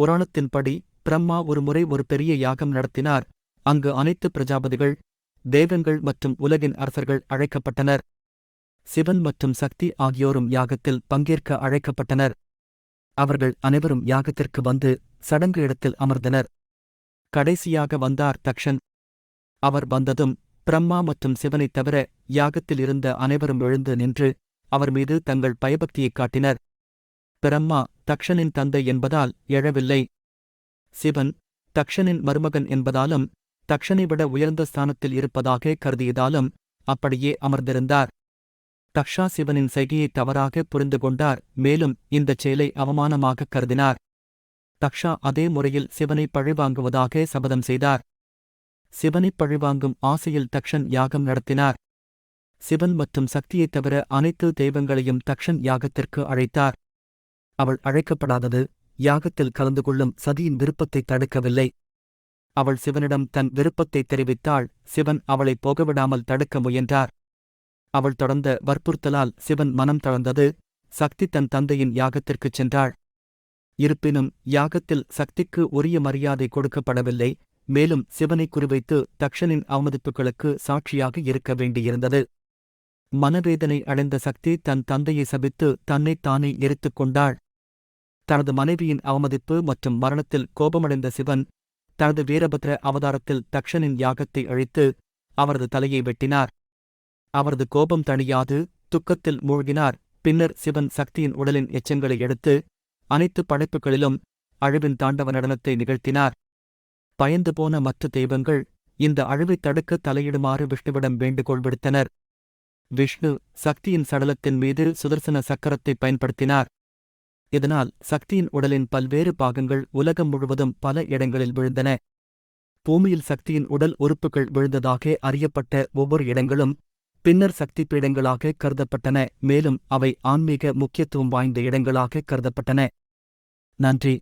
புராணத்தின்படி பிரம்மா ஒரு முறை ஒரு பெரிய யாகம் நடத்தினார். அங்கு அனைத்து பிரஜாபதிகள் தேவங்கள் மற்றும் உலகின் அரசர்கள் அழைக்கப்பட்டனர். சிவன் மற்றும் சக்தி ஆகியோரும் யாகத்தில் பங்கேற்க அழைக்கப்பட்டனர். அவர்கள் அனைவரும் யாகத்திற்கு வந்து சடங்கு இடத்தில் அமர்ந்தனர். கடைசியாக வந்தார் தக்ஷன். அவர் வந்ததும் பிரம்மா மற்றும் சிவனைத் தவிர யாகத்தில் இருந்த அனைவரும் எழுந்து நின்று அவர் மீது தங்கள் பயபக்தியைக் காட்டினர். பிரம்மா தக்ஷனின் தந்தை என்பதால் எழவில்லை. சிவன் தக்ஷனின் மருமகன் என்பதாலும் தக்ஷனை விட உயர்ந்த ஸ்தானத்தில் இருப்பதாக கருதியதாலும் அப்படியே அமர்ந்திருந்தார். தக்ஷா சிவனின் செய்கையை தவறாக புரிந்து கொண்டார் மேலும் இந்தச் செயலை அவமானமாகக் கருதினார். தக்ஷா அதே முறையில் சிவனை பழிவாங்குவதாக சபதம் செய்தார். சிவனைப் பழிவாங்கும் ஆசையில் தக்ஷன் யாகம் நடத்தினார். சிவன் மற்றும் சக்தியைத் தவிர அனைத்து தெய்வங்களையும் தக்ஷன் யாகத்திற்கு அழைத்தார். அவள் அழைக்கப்படாதது. யாகத்தில் கலந்து கொள்ளும் சதியின் விருப்பத்தை தடுக்கவில்லை. அவள் சிவனிடம் தன் விருப்பத்தை தெரிவித்தாள். சிவன் அவளை போகவிடாமல் தடுக்க முயன்றார். அவள் தொடர்ந்த வற்புறுத்தலால் சிவன் மனம் தளர்ந்தது. சக்தி தன் தந்தையின் யாகத்திற்குச் சென்றாள். இருப்பினும் யாகத்தில் சக்திக்கு உரிய மரியாதை கொடுக்கப்படவில்லை. மேலும் சிவனை குறிவைத்து தக்ஷனின் அவமதிப்புகளுக்கு சாட்சியாக இருக்க வேண்டியிருந்தது. மனவேதனை அடைந்த சக்தி தன் தந்தையை சபித்து தன்னைத் தானே எரித்துக் கொண்டாள். தனது மனைவியின் அவமதிப்பு மற்றும் மரணத்தில் கோபமடைந்த சிவன் தனது வீரபத்ர அவதாரத்தில் தக்ஷனின் யாகத்தை அழித்து அவரது தலையை வெட்டினார். அவரது கோபம் தணியாது துக்கத்தில் மூழ்கினார். பின்னர் சிவன் சக்தியின் உடலின் எச்சங்களை எடுத்து அனைத்து படைப்புகளிலும் அழிவின் தாண்டவ நடனத்தை நிகழ்த்தினார். பயந்து போன மற்ற தெய்வங்கள் இந்த அழிவைத் தடுக்க தலையிடுமாறு விஷ்ணுவிடம் வேண்டுகோள் விடுத்தனர். விஷ்ணு சக்தியின் சடலத்தின் மீது சுதர்சன சக்கரத்தை பயன்படுத்தினார். இதனால் சக்தியின் உடலின் பல்வேறு பாகங்கள் உலகம் முழுவதும் பல இடங்களில் விழுந்தன. பூமியில் சக்தியின் உடல் உறுப்புகள் விழுந்ததாக அறியப்பட்ட ஒவ்வொரு இடங்களும் பின்னர் சக்தி பீடங்களாக கருதப்பட்டன மேலும் அவை ஆன்மீக முக்கியத்துவம் வாய்ந்த இடங்களாக கருதப்பட்டன. நன்றி.